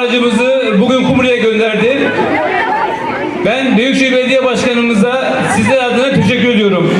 aracımızı bugün Kumru'ya gönderdi. Ben Büyükşehir Belediye Başkanımıza sizler adına teşekkür ediyorum.